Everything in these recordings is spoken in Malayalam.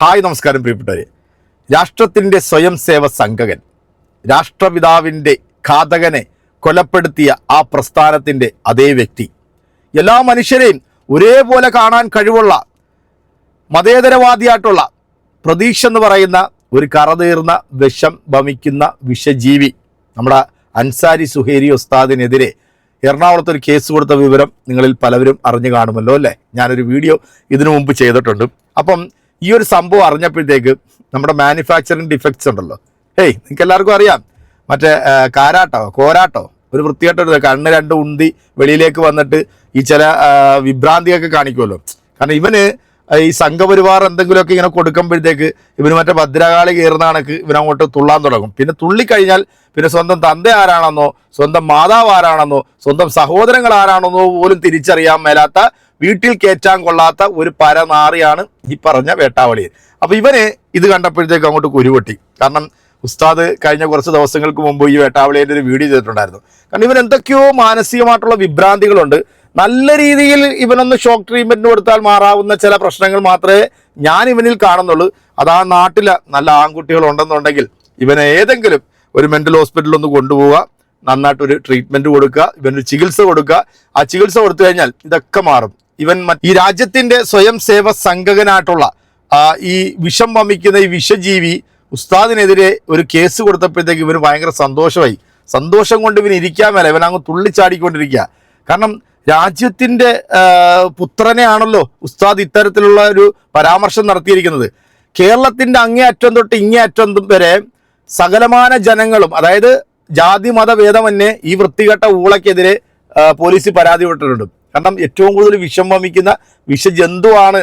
ഹായ് നമസ്കാരം പ്രിയപ്പെട്ടവരെ. രാഷ്ട്രത്തിന്റെ സ്വയം സേവ സംഘകൻ രാഷ്ട്രപിതാവിന്റെ ഘാതകനെ കൊലപ്പെടുത്തിയ ആ പ്രസ്ഥാനത്തിന്റെ അതേ വ്യക്തി. എല്ലാ മനുഷ്യരെയും ഒരേപോലെ കാണാൻ കഴിവുള്ള മതേതരവാദിയായിട്ടുള്ള പ്രതീക്ഷ എന്ന് പറയുന്ന ഒരു കറതീർന്ന വിഷം ഭമിക്കുന്ന വിഷജീവി നമ്മുടെ അൻസാരി സുഹേരി ഉസ്താദിനെതിരെ എറണാകുളത്ത് ഒരു കേസ് കൊടുത്ത വിവരം നിങ്ങളിൽ പലവരും അറിഞ്ഞു കാണുമല്ലോ അല്ലേ? ഞാനൊരു വീഡിയോ ഇതിനു മുമ്പ് ചെയ്തിട്ടുണ്ട്. അപ്പം ഈ ഒരു സംഭവം അറിഞ്ഞപ്പോഴത്തേക്ക് നമ്മുടെ മാനുഫാക്ചറിങ് ഡിഫക്ട്സ് ഉണ്ടല്ലോ. ഹേയ് നിങ്ങൾക്ക് എല്ലാവർക്കും അറിയാം. മറ്റേ കാരാട്ടോ കോരാട്ടോ ഒരു വൃത്തികെട്ടൊരു കണ്ണ് രണ്ട് ഉന്തി വെളിയിലേക്ക് വന്നിട്ട് ഈ ചില വിഭ്രാന്തിയൊക്കെ കാണിക്കുമല്ലോ. കാരണം ഇവന് ഈ സംഘപരിവാർ എന്തെങ്കിലുമൊക്കെ ഇങ്ങനെ കൊടുക്കുമ്പോഴത്തേക്ക് ഇവന് മറ്റേ ഭദ്രകാളി കയറുന്ന കണക്ക് ഇവനങ്ങോട്ട് തുള്ളാൻ തുടങ്ങും. പിന്നെ തുള്ളിക്കഴിഞ്ഞാൽ പിന്നെ സ്വന്തം തന്ത ആരാണെന്നോ സ്വന്തം മാതാവ് ആരാണെന്നോ സ്വന്തം സഹോദരങ്ങൾ ആരാണെന്നോ പോലും തിരിച്ചറിയാൻ മേലാത്ത വീട്ടിൽ കയറ്റാൻ കൊള്ളാത്ത ഒരു പരനാറിയാണ് ഈ പറഞ്ഞ വേട്ടാവളിയൻ അപ്പൊ ഇവന് ഇത് കണ്ടപ്പോഴത്തേക്ക് അങ്ങോട്ട് കുരുവെട്ടി കാരണം ഉസ്താദ് കഴിഞ്ഞ കുറച്ച് ദിവസങ്ങൾക്ക് മുമ്പ് ഈ വേട്ടാവളിയുടെ ഒരു വീഡിയോ ചെയ്തിട്ടുണ്ടായിരുന്നു. കാരണം ഇവൻ എന്തൊക്കെയോ മാനസികമായിട്ടുള്ള വിഭ്രാന്തികളുണ്ട്. നല്ല രീതിയിൽ ഇവനൊന്ന് ഷോക്ക് ട്രീറ്റ്മെന്റ് കൊടുത്താൽ മാറാവുന്ന ചില പ്രശ്നങ്ങൾ മാത്രമേ ഞാൻ ഇവനിൽ കാണുന്നുള്ളൂ. അത് ആ നല്ല ആൺകുട്ടികൾ ഉണ്ടെന്നുണ്ടെങ്കിൽ ഇവനെ ഏതെങ്കിലും ഒരു മെന്റൽ ഹോസ്പിറ്റലിൽ ഒന്ന് കൊണ്ടുപോവുക. നന്നായിട്ടൊരു ട്രീറ്റ്മെന്റ് കൊടുക്കുക. ഇവനൊരു ചികിത്സ കൊടുക്കുക. ആ ചികിത്സ കൊടുത്തു കഴിഞ്ഞാൽ ഇതൊക്കെ മാറും. ഇവൻ ഈ രാജ്യത്തിന്റെ സ്വയം സേവ സംഘകനായിട്ടുള്ള ഈ വിഷം വമിക്കുന്ന ഈ വിഷജീവി ഉസ്താദിനെതിരെ ഒരു കേസ് കൊടുത്തപ്പോഴത്തേക്ക് ഇവന് ഭയങ്കര സന്തോഷമായി. സന്തോഷം കൊണ്ട് ഇവന് ഇരിക്കാൻ മേല ഇവൻ അങ്ങ് തുള്ളിച്ചാടിക്കൊണ്ടിരിക്കുക. കാരണം രാജ്യത്തിന്റെ ആ, പുത്രനെയാണല്ലോ ഉസ്താദ് ഇത്തരത്തിലുള്ള ഒരു പരാമർശം നടത്തിയിരിക്കുന്നത്. കേരളത്തിന്റെ അങ്ങേയറ്റം തൊട്ട് ഇങ്ങേയറ്റം വരെ സകലമാന ജനങ്ങളും അതായത് ജാതി മത ഭേദമന്യേ ഈ വൃത്തികെട്ട ഊളക്കെതിരെ പോലീസ് പരാതി പരാതിപ്പെട്ടിട്ടുണ്ട് കാരണം ഏറ്റവും കൂടുതൽ വിഷം വമിക്കുന്ന വിഷജന്തുവാണ്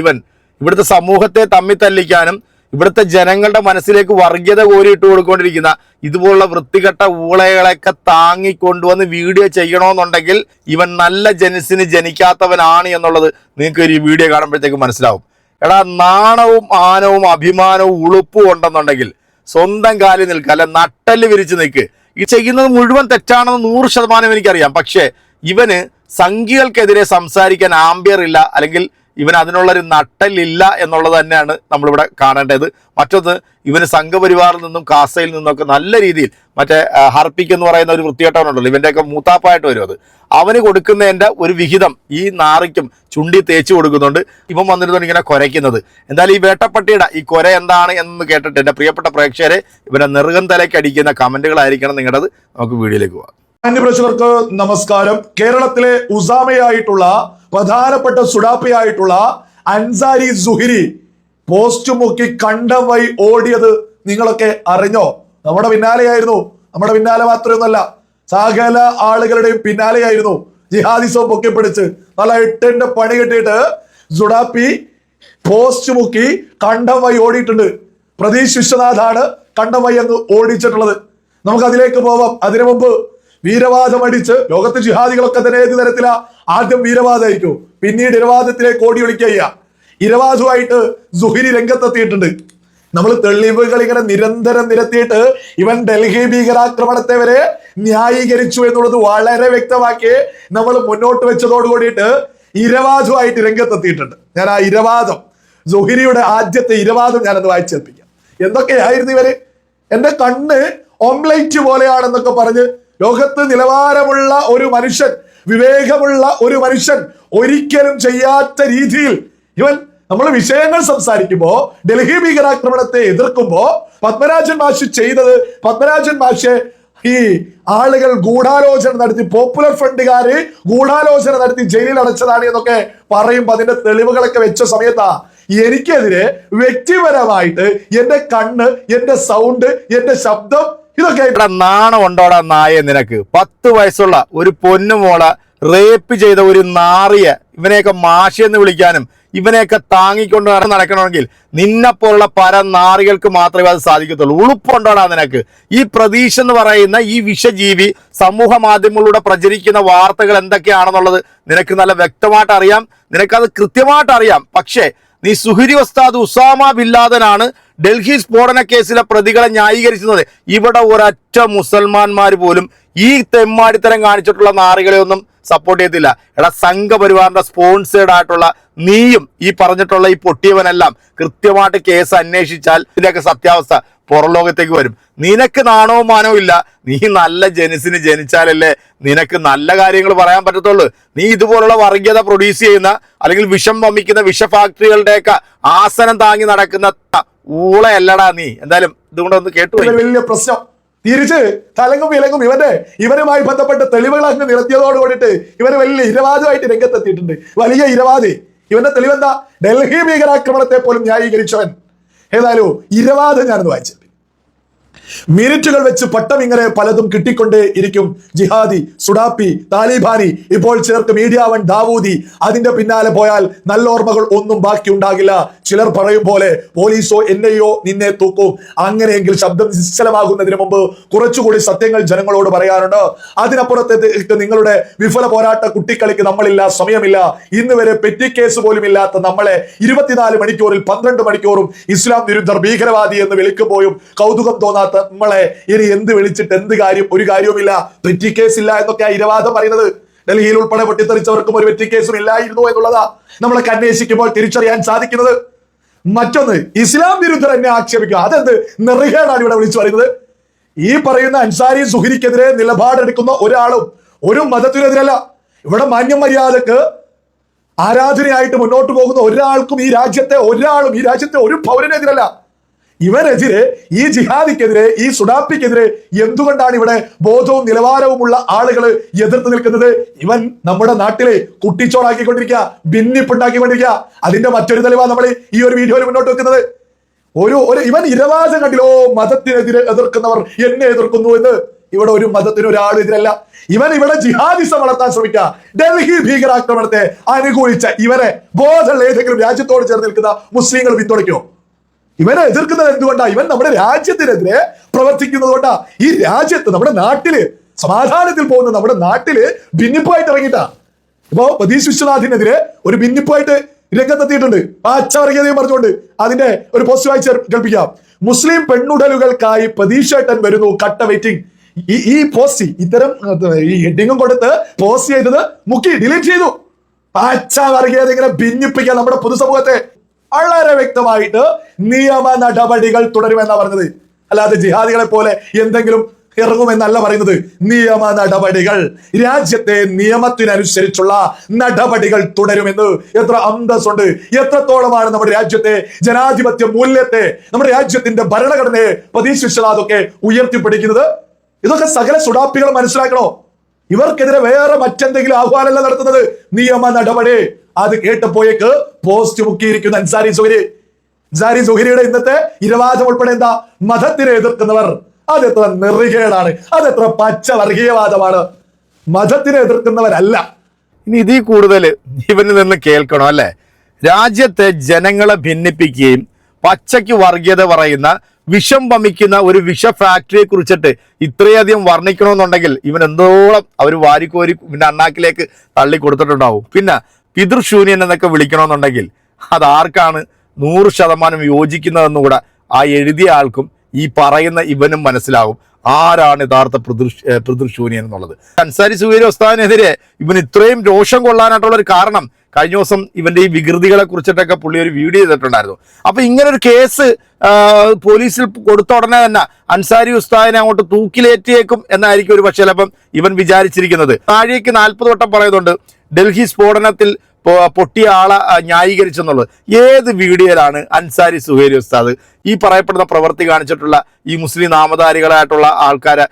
ഇവൻ. ഇവിടുത്തെ സമൂഹത്തെ തമ്മിൽ തല്ലിക്കാനും ഇവിടുത്തെ ജനങ്ങളുടെ മനസ്സിലേക്ക് വർഗീയത കോരിയിട്ട് കൊടുക്കൊണ്ടിരിക്കുന്ന ഇതുപോലുള്ള വൃത്തികെട്ട ഊളകളൊക്കെ താങ്ങിക്കൊണ്ടുവന്ന് വീഡിയോ ചെയ്യണമെന്നുണ്ടെങ്കിൽ ഇവൻ നല്ല ജനസിന് ജനിക്കാത്തവനാണ് എന്നുള്ളത് നിങ്ങൾക്ക് ഈ വീഡിയോ കാണുമ്പോഴത്തേക്ക് മനസ്സിലാവും. എടാ നാണവും ആനവും അഭിമാനവും ഉളുപ്പും ഉണ്ടെന്നുണ്ടെങ്കിൽ സ്വന്തം കാലിൽ നിൽക്കുക അല്ല നട്ടൽ വിരിച്ച് നിൽക്ക്. ഈ ചെയ്യുന്നത് മുഴുവൻ തെറ്റാണെന്ന് നൂറ് ശതമാനം എനിക്കറിയാം. പക്ഷേ ഇവന് സംഖ്യകൾക്കെതിരെ സംസാരിക്കാൻ ആംബിയർ ഇല്ല അല്ലെങ്കിൽ ഇവൻ അതിനുള്ളൊരു നട്ടലില്ല എന്നുള്ളത് തന്നെയാണ് നമ്മളിവിടെ കാണേണ്ടത്. മറ്റൊന്ന് ഇവന് സംഘപരിവാറിൽ നിന്നും കാസയിൽ നിന്നൊക്കെ നല്ല രീതിയിൽ മറ്റേ ഹർപ്പിക്ക് എന്ന് പറയുന്ന ഒരു വൃത്തികെട്ടവനുണ്ടല്ലോ ഇവന്റെയൊക്കെ മൂത്താപ്പായിട്ട് വരും അത്. അവന് കൊടുക്കുന്നതിന്റെ ഒരു വിഹിതം ഈ നാറിക്കും ചുണ്ടി തേച്ച് കൊടുക്കുന്നുണ്ട്. ഇവൻ വന്നിരുന്നു ഇങ്ങനെ കുരയ്ക്കുന്നത്. എന്തായാലും ഈ വേട്ടപ്പട്ടിയുടെ ഈ കുര എന്താണ് എന്ന് കേട്ടിട്ട് എന്റെ പ്രിയപ്പെട്ട പ്രേക്ഷകരെ ഇവരെ നെറുകം തലയ്ക്ക് അടിക്കുന്ന കമന്റുകളായിരിക്കണം നിങ്ങളുടേത്. നമുക്ക് വീഡിയോയിലേക്ക് പോകാം മാന്യപ്രേക്ഷകർക്ക് നമസ്കാരം. കേരളത്തിലെ ഉസാമയായിട്ടുള്ള പ്രധാനപ്പെട്ട സുഡാപ്പയായിട്ടുള്ള അൻസാരി സുഹിരി പോസ്റ്റ് മുക്കി കണ്ടം വഴി ഓടിയത് നിങ്ങളൊക്കെ അറിഞ്ഞോ? നമ്മുടെ പിന്നാലെയായിരുന്നു. നമ്മുടെ പിന്നാലെ മാത്രമൊന്നുമല്ല സകല ആളുകളുടെയും പിന്നാലെയായിരുന്നു ജിഹാദിസവും പൊക്കി പിടിച്ച്. നല്ല എട്ടിന്റെ പണി കിട്ടിയിട്ട് സുഡാപ്പി പോസ്റ്റ് മുക്കി കണ്ടം വഴി ഓടിയിട്ടുണ്ട്. പ്രതീഷ് വിശ്വനാഥാണ് കണ്ടം വഴി അങ്ങ് ഓടിച്ചിട്ടുള്ളത്. നമുക്ക് അതിലേക്ക് പോവാം. അതിനു മുമ്പ് വീരവാദം അടിച്ച് ലോകത്തെ ജിഹാദികളൊക്കെ തന്നെ ഏത് തരത്തിലാ? ആദ്യം വീരവാദമായിരിക്കും പിന്നീട് ഇരവാദത്തിലേക്ക് ഓടി ഒളിക്കുക ഇരവാദുമായിട്ട് സുഹിരി രംഗത്തെത്തിയിട്ടുണ്ട്. നമ്മൾ തെളിവുകൾ ഇങ്ങനെ നിരന്തരം നിരത്തിയിട്ട് ഇവൻ ഡൽഹി ഭീകരാക്രമണത്തെ വരെ ന്യായീകരിച്ചു എന്നുള്ളത് വളരെ വ്യക്തമാക്കി നമ്മൾ മുന്നോട്ട് വെച്ചതോട് കൂടിയിട്ട് ഇരവാദുമായിട്ട് രംഗത്തെത്തിയിട്ടുണ്ട്. ഞാൻ ആ ഇരവാദം സുഹിരിയുടെ ആദ്യത്തെ ഇരവാദം ഞാനത് വായിച്ചേൽപ്പിക്കാം. എന്തൊക്കെയായിരുന്നു ഇവർ? എന്റെ കണ്ണ് ഓംലൈറ്റ് പോലെയാണെന്നൊക്കെ പറഞ്ഞ് ലോകത്ത് നിലവാരമുള്ള ഒരു മനുഷ്യൻ വിവേകമുള്ള ഒരു മനുഷ്യൻ ഒരിക്കലും ചെയ്യാത്ത രീതിയിൽ ഇവൻ നമ്മൾ വിഷയങ്ങൾ സംസാരിക്കുമ്പോൾ ഡൽഹി ഭീകരാക്രമണത്തെ എതിർക്കുമ്പോൾ പത്മരാജൻ മാഷ് ചെയ്തത് പത്മരാജൻ മാഷ് ഈ ആളുകൾ ഗൂഢാലോചന നടത്തി പോപ്പുലർ ഫ്രണ്ടുകാര് ഗൂഢാലോചന നടത്തി ജയിലിൽ അടച്ചതാണ് എന്നൊക്കെ പറയുമ്പോ അതിന്റെ തെളിവുകളൊക്കെ വെച്ച സമയത്താ എനിക്കെതിരെ വ്യക്തിപരമായിട്ട് എന്റെ കണ്ണ് എന്റെ സൗണ്ട് എന്റെ ശബ്ദം ഇതൊക്കെ ഇവിടെ നാണം ഉണ്ടോടാ നായ നിനക്ക്? പത്ത് വയസ്സുള്ള ഒരു പൊന്നുമോള റേപ്പ് ചെയ്ത ഒരു നാറിയ ഇവനെയൊക്കെ മാഷിയെന്ന് വിളിക്കാനും ഇവനെയൊക്കെ താങ്ങിക്കൊണ്ട് നട- നടക്കണമെങ്കിൽ നിന്നെപ്പോലുള്ള പല നാറികൾക്ക് മാത്രമേ അത് സാധിക്കത്തുള്ളൂ. ഉളുപ്പുണ്ടോടാ നിനക്ക്? ഈ പ്രതീക്ഷ എന്ന് പറയുന്ന ഈ വിഷജീവി സമൂഹ മാധ്യമങ്ങളിലൂടെ പ്രചരിക്കുന്ന വാർത്തകൾ എന്തൊക്കെയാണെന്നുള്ളത് നിനക്ക് നല്ല വ്യക്തമായിട്ട് അറിയാം. നിനക്കത് കൃത്യമായിട്ട് അറിയാം. പക്ഷേ നീ സുഹരി ഉസ്താദ് ഉസാമ ബില്ലാദനാണ് ഡൽഹി സ്ഫോടന കേസിലെ പ്രതികളെ ന്യായീകരിക്കുന്നത് ഇവിടെ ഒരൊറ്റ മുസൽമാന്മാർ പോലും ഈ തെമ്മാടിത്തരം കാണിച്ചിട്ടുള്ള നാറികളെ ഒന്നും സപ്പോർട്ട് ചെയ്യത്തില്ല എടാ സംഘപരിവാറിന്റെ സ്പോൺസേഡ് ആയിട്ടുള്ള നീയും ഈ പറഞ്ഞിട്ടുള്ള ഈ പൊട്ടിയവനെല്ലാം കൃത്യമായിട്ട് കേസ് അന്വേഷിച്ചാൽ ഇതിന്റെയൊക്കെ സത്യാവസ്ഥ പുറലോകത്തേക്ക് വരും. നിനക്ക് നാണവും മാനവും ഇല്ല. നീ നല്ല ജനിസിന് ജനിച്ചാലല്ലേ നിനക്ക് നല്ല കാര്യങ്ങൾ പറയാൻ പറ്റത്തുള്ളൂ. നീ ഇതുപോലുള്ള വർഗീയത പ്രൊഡ്യൂസ് ചെയ്യുന്ന അല്ലെങ്കിൽ വിഷം വമിക്കുന്ന വിഷ ഫാക്ടറികളുടെയൊക്കെ ആസനം താങ്ങി നടക്കുന്ന ഊളയല്ലടാ നീ. എന്തായാലും ഇതുകൊണ്ടൊന്ന് കേട്ടു വലിയ പ്രശ്നം. തിരിച്ച് തലങ്ങും വിലങ്ങും ഇവന്റെ ഇവരുമായി ബന്ധപ്പെട്ട തെളിവുകൾ അങ്ങ് നിരത്തിയതോട് കൂടിയിട്ട് ഇവർ വലിയ ഇരവാദമായിട്ട് രംഗത്തെത്തിയിട്ടുണ്ട്. വലിയ ഇരവാദി. ഇവന്റെ തെളിവെന്താ? ഡൽഹി ഭീകരാക്രമണത്തെ പോലും ന്യായീകരിച്ചവൻ. ഏതായാലും ഇരവാദം ഞാനൊന്ന് വായിച്ചത് മിനിറ്റുകൾ വെച്ച് പട്ടം ഇങ്ങനെ പലതും കിട്ടിക്കൊണ്ടേ ഇരിക്കും. ജിഹാദി സുഡാപ്പി താലിബാനി ഇപ്പോൾ ചേർത്ത് മീഡിയ വൺ ദാവൂദി. അതിന്റെ പിന്നാലെ പോയാൽ നല്ല ഓർമ്മകൾ ഒന്നും ബാക്കി ഉണ്ടാകില്ല. ചിലർ പറയും പോലെ പോലീസോ എന്നെയോ നിന്നെ തൂക്കും. അങ്ങനെയെങ്കിൽ ശബ്ദം നിശ്ചലമാകുന്നതിന് മുമ്പ് കുറച്ചുകൂടി സത്യങ്ങൾ ജനങ്ങളോട് പറയാറുണ്ട് അതിനപ്പുറത്തേക്ക് നിങ്ങളുടെ വിഫല പോരാട്ട കുട്ടിക്കളിക്ക് നമ്മളില്ല സമയമില്ല. ഇന്ന് വരെ പെറ്റി കേസ് പോലും ഇല്ലാത്ത നമ്മളെ ഇരുപത്തിനാല് മണിക്കൂറിൽ പന്ത്രണ്ട് മണിക്കൂറും ഇസ്ലാം വിരുദ്ധർ ഭീകരവാദി എന്ന് വിളിക്കുമ്പോഴും കൗതുകം തോന്നാത്ത നമ്മളെ ഇനി എന്ത് വിളിച്ചിട്ട് എന്ത് കാര്യം ഒരു കാര്യവുമില്ല. കേസ് ഇല്ല എന്നൊക്കെ ഇരവാദം പറയുന്നത്. ഡൽഹിയിൽ ഉൾപ്പെടെ പൊട്ടിത്തെറിച്ചവർക്കും ഒരു വെറ്റി കേസും ഇല്ലായിരുന്നു എന്നുള്ളതാ നമ്മളെ അന്വേഷിക്കുമ്പോൾ തിരിച്ചറിയാൻ സാധിക്കുന്നത്. മറ്റൊന്ന് ഇസ്ലാം വിരുദ്ധർ എന്നെ ആക്ഷേപിക്കുക. അതെന്ത്? നെറുകേടാണ് ഇവിടെ വിളിച്ചു പറയുന്നത്. ഈ പറയുന്ന അൻസാരി സുഹിരിക്കെതിരെ നിലപാടെടുക്കുന്ന ഒരാളും ഒരു മതത്തിനെതിരല്ല. ഇവിടെ മാന്യം മര്യാദയ്ക്ക് ആരാധനയായിട്ട് മുന്നോട്ട് പോകുന്ന ഒരാൾക്കും ഈ രാജ്യത്തെ ഒരാളും ഈ രാജ്യത്തെ ഒരു പൗരനെതിരല്ല. ഇവരെതിരെ ഈ ജിഹാദിക്കെതിരെ ഈ സുഡാപ്പിക്കെതിരെ എന്തുകൊണ്ടാണ് ഇവിടെ ബോധവും നിലവാരവുമുള്ള ആളുകൾ എതിർത്ത് നിൽക്കുന്നത്? ഇവൻ നമ്മുടെ നാട്ടിലെ കുട്ടിച്ചോറാക്കിക്കൊണ്ടിരിക്കുക ഭിന്നിപ്പുണ്ടാക്കിക്കൊണ്ടിരിക്കുക. അതിന്റെ മറ്റൊരു തെളിവാണ് നമ്മൾ ഈ ഒരു വീഡിയോയിൽ മുന്നോട്ട് വെക്കുന്നത്. ഒരു ഒരു ഇവൻ ഇരവാദം കണ്ടില്ലോ മതത്തിനെതിരെ എതിർക്കുന്നവർ എന്നെ എതിർക്കുന്നു എന്ന്. ഇവിടെ ഒരു മതത്തിന് ഒരാൾ എതിരല്ല. ഇവൻ ഇവിടെ ജിഹാദിസം വളർത്താൻ ശ്രമിക്കുക. ഡൽഹി ഭീകരാക്രമണത്തെ അനുകൂലിച്ച ഇവരെ ബോധമുള്ള ഏതെങ്കിലും രാജ്യത്തോട് ചേർന്ന് നിൽക്കുന്ന മുസ്ലിങ്ങൾ പിന്തുണയ്ക്കോ ഇവനെ എതിർക്കുന്നത് എന്തുകൊണ്ടാ? ഇവൻ നമ്മുടെ രാജ്യത്തിനെതിരെ പ്രവർത്തിക്കുന്നത് കൊണ്ടാ. ഈ രാജ്യത്ത് നമ്മുടെ നാട്ടിൽ സമാധാനത്തിൽ പോകുന്ന നമ്മുടെ നാട്ടിൽ ഭിന്നിപ്പായിട്ട് ഇറങ്ങിട്ടാ ഇപ്പോ പ്രതീഷ് വിശ്വനാഥിനെതിരെ ഒരു ഭിന്നിപ്പായിട്ട് രംഗത്തെത്തിയിട്ടുണ്ട്. പാച്ചവർഗീയതയും പറഞ്ഞുകൊണ്ട് അതിന്റെ ഒരു പോസ്റ്റ് വായിച്ച് കേൾപ്പിക്കാം. മുസ്ലിം പെണ്ണുടലുകൾക്കായി പ്രതീക്ഷേട്ടൻ വരുന്നു കട്ട വെയിറ്റിംഗ് ഈ ഈ പോസ്റ്റ് ഇത്തരം ഈ ഹെഡിങ്ങും കൊടുത്ത് പോസ്റ്റ് ചെയ്തത് മുക്കി ഡിലീറ്റ് ചെയ്തു. പാച്ച വർഗീയത ഇങ്ങനെ നമ്മുടെ പൊതുസമൂഹത്തെ വളരെ വ്യക്തമായിട്ട് നിയമ നടപടികൾ തുടരുമെന്നാ പറഞ്ഞത്. അല്ലാതെ ജിഹാദികളെ പോലെ എന്തെങ്കിലും ഇറങ്ങുമെന്നല്ല പറയുന്നത്. നിയമ നടപടികൾ. രാജ്യത്തെ നിയമത്തിനനുസരിച്ചുള്ള നടപടികൾ തുടരുമെന്ന് എത്ര അന്തസ്സുണ്ട്. എത്രത്തോളമാണ് നമ്മുടെ രാജ്യത്തെ ജനാധിപത്യ മൂല്യത്തെ നമ്മുടെ രാജ്യത്തിന്റെ ഭരണഘടനയെ പ്രതീക്ഷിച്ചുള്ള അതൊക്കെ ഉയർത്തിപ്പിടിക്കുന്നത്? ഇതൊക്കെ സകല സുഡാപ്പികൾ മനസ്സിലാക്കണോ? ഇവർക്കെതിരെ വേറെ മറ്റെന്തെങ്കിലും ആഹ്വാനമല്ല നടത്തുന്നത്? നിയമ നടപടി. അത് കേട്ടപ്പോയേക്ക് പോസ്റ്റ് മുക്കിയിരിക്കുന്ന അൻസാരി സുഹരി. അൻസാരി സുഹരിയുടെ ഇന്നത്തെ ഇരവാദം ഉൾപ്പെടെ എന്താ? മതത്തിനെ എതിർക്കുന്നവർ. അതെത്ര നിറികേടാണ്. അതെത്ര പച്ച വർഗീയവാദമാണ് മതത്തിനെ എതിർക്കുന്നവരല്ല. ഇനി ഇതിൽ കൂടുതൽ ഇവനിൽ നിന്ന് കേൾക്കണം അല്ലേ? രാജ്യത്തെ ജനങ്ങളെ ഭിന്നിപ്പിക്കുകയും പച്ചയ്ക്ക് വർഗീയത പറയുന്ന വിഷം വമിക്കുന്ന ഒരു വിഷ ഫാക്ടറിയെ കുറിച്ചിട്ട് ഇത്രയധികം വർണിക്കണമെന്നുണ്ടെങ്കിൽ ഇവൻ എന്തോളം അവർ വാരിക്കോരി പിന്നെ അണ്ണാക്കിലേക്ക് തള്ളി കൊടുത്തിട്ടുണ്ടാവും പിന്നെ പിതൃശൂന്യൻ എന്നൊക്കെ വിളിക്കണമെന്നുണ്ടെങ്കിൽ അത് ആർക്കാണ് നൂറ് ശതമാനം യോജിക്കുന്നതെന്നും കൂടെ ആ എഴുതിയ ആൾക്കും ഈ പറയുന്ന ഇവനും മനസ്സിലാകും ആരാണ് യഥാർത്ഥ ഏർ എന്നുള്ളത്. അൻസാരി സുഹേരി ഉസ്താദിനെതിരെ ഇവൻ ഇത്രയും രോഷം കൊള്ളാനായിട്ടുള്ള ഒരു കാരണം കഴിഞ്ഞ ദിവസം ഇവന്റെ ഈ വികൃതികളെ കുറിച്ചിട്ടൊക്കെ പുള്ളി ഒരു വീഡിയോ ചെയ്തിട്ടുണ്ടായിരുന്നു. അപ്പൊ ഇങ്ങനെ ഒരു കേസ് പോലീസിൽ കൊടുത്ത ഉടനെ തന്നെ അൻസാരി ഉസ്താദിനെ അങ്ങോട്ട് തൂക്കിലേറ്റിയേക്കും എന്നായിരിക്കും ഒരു പക്ഷേ ചിലപ്പം ഇവൻ വിചാരിച്ചിരിക്കുന്നത്. താഴേക്ക് നാൽപ്പത് വട്ടം പറയുന്നുണ്ട് ഡൽഹി സ്ഫോടനത്തിൽ പൊട്ടിയ ആളെ ന്യായീകരിച്ചെന്നുള്ളത് ഏത് വീഡിയോയിലാണ് അൻസാരി സുഹേരി ഉസ്താദ്? ഈ പറയപ്പെടുന്ന പ്രവൃത്തി കാണിച്ചിട്ടുള്ള ഈ മുസ്ലിം നാമധാരികളായിട്ടുള്ള ആൾക്കാരെ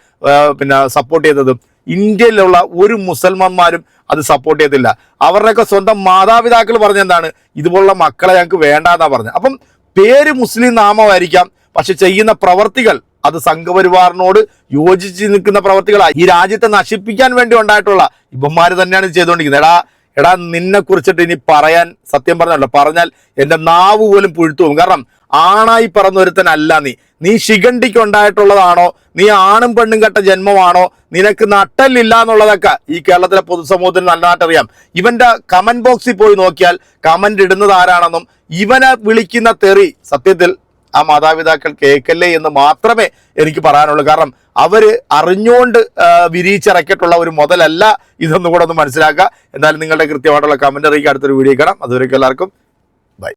പിന്നെ സപ്പോർട്ട് ചെയ്തതും ഇന്ത്യയിലുള്ള ഒരു മുസൽമാന്മാരും അത് സപ്പോർട്ട് ചെയ്തില്ല. അവരുടെയൊക്കെ സ്വന്തം മാതാപിതാക്കൾ പറഞ്ഞെന്താണ്? ഇതുപോലുള്ള മക്കളെ ഞങ്ങൾക്ക് വേണ്ടാന്നാ പറഞ്ഞത് അപ്പം പേര് മുസ്ലിം നാമമായിരിക്കാം പക്ഷെ ചെയ്യുന്ന പ്രവർത്തികൾ അത് സംഘപരിവാറിനോട് യോജിച്ച് നിൽക്കുന്ന പ്രവർത്തികളാണ് ഈ രാജ്യത്തെ നശിപ്പിക്കാൻ വേണ്ടി ഉണ്ടായിട്ടുള്ള ഇവന്മാര് തന്നെയാണ് ചെയ്തുകൊണ്ടിരിക്കുന്നത്. എടാ എടാ നിന്നെ കുറിച്ചിട്ട് ഇനി പറയാൻ സത്യം പറഞ്ഞല്ലോ. പറഞ്ഞാൽ എന്റെ നാവ് പോലും പുഴുത്തു പോകും. കാരണം ആണായി പറന്ന ഒരുത്തനല്ല നീ. നീ ശിഖണ്ഡിക്ക് ഉണ്ടായിട്ടുള്ളതാണോ? നീ ആണും പെണ്ണും കെട്ട ജന്മമാണോ? നിനക്ക് നട്ടല്ലില്ല എന്നുള്ളതൊക്കെ ഈ കേരളത്തിലെ പൊതുസമൂഹത്തിന് നല്ലതായിട്ട് അറിയാം. ഇവന്റെ കമന്റ് ബോക്സിൽ പോയി നോക്കിയാൽ കമന്റ് ഇടുന്നത് ആരാണെന്നും ഇവനെ വിളിക്കുന്ന തെറി സത്യത്തിൽ ആ മാതാപിതാക്കൾ കേൾക്കല്ലേ എന്ന് മാത്രമേ എനിക്ക് പറയാനുള്ളൂ. കാരണം അവർ അറിഞ്ഞുകൊണ്ട് വിരിയിച്ചിറക്കിയിട്ടുള്ള ഒരു മുതലല്ല ഇതൊന്നും കൂടെ ഒന്ന് മനസ്സിലാക്കുക. എന്തായാലും നിങ്ങളുടെ കൃത്യമായിട്ടുള്ള കമന്റ് അറിയിക്കുക അടുത്തൊരു വീഡിയോ കാണാം. അതുവരെയൊക്കെ എല്ലാവർക്കും